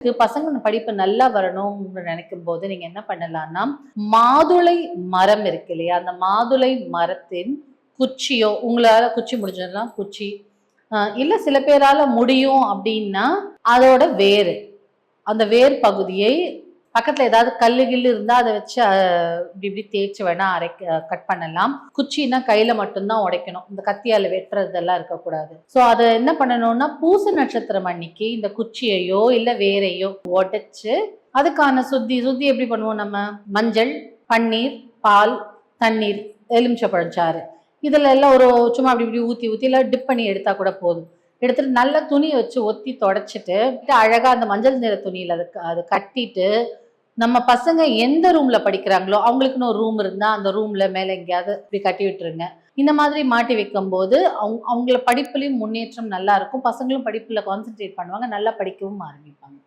பசங்க படிப்பு நல்லா வரணும்னு நினைக்கும் போது நீங்க என்ன பண்ணலாம்னா மாதுளை மரம் இருக்கு இல்லையா? அந்த மாதுளை மரத்தின் குச்சியோ உங்களால குச்சி முடிஞ்சதுனா குச்சி. இல்ல சில பேரால முடியும் அப்படின்னா அதோட வேர். அந்த வேர் பகுதியை பக்கத்தில் ஏதாவது கல்லு கில்லு இருந்தால் அதை வச்சு இப்படி இப்படி தேய்ச்சி வேணா அரைக்க கட் பண்ணலாம். குச்சின்னா கையில் மட்டும்தான் உடைக்கணும். இந்த கத்தியால் வெட்டுறதெல்லாம் இருக்கக்கூடாது. ஸோ அதை என்ன பண்ணணும்னா பூச நட்சத்திரம் அன்னைக்கு இந்த குச்சியையோ இல்லை வேரையோ உடைச்சு அதுக்கான சுத்தி சுத்தி எப்படி பண்ணுவோம் நம்ம? மஞ்சள் பன்னீர் பால் தண்ணீர் எலுமிச்சப்பழச்சாறு இதில் எல்லாம் ஒரு சும்மா அப்படி இப்படி ஊற்றி ஊற்றி இல்லை டிப் பண்ணி எடுத்தால் கூட போதும். எடுத்துட்டு நல்ல துணியை வச்சு ஒத்தி தொடச்சிட்டு அழகாக அந்த மஞ்சள் நிற துணியில் அது அது கட்டிட்டு நம்ம பசங்க எந்த ரூம்ல படிக்கிறாங்களோ அவங்களுக்குன்னு ஒரு ரூம் இருந்தா அந்த ரூம்ல மேல எங்கேயாவது இப்படி கட்டி விட்டுருங்க. இந்த மாதிரி மாட்டி வைக்கும் போது அவங்க அவங்கள படிப்புலையும் முன்னேற்றம் நல்லா இருக்கும். பசங்களும் படிப்புல கான்சென்ட்ரேட் பண்ணுவாங்க நல்லா படிக்கவும் ஆரம்பிப்பாங்க.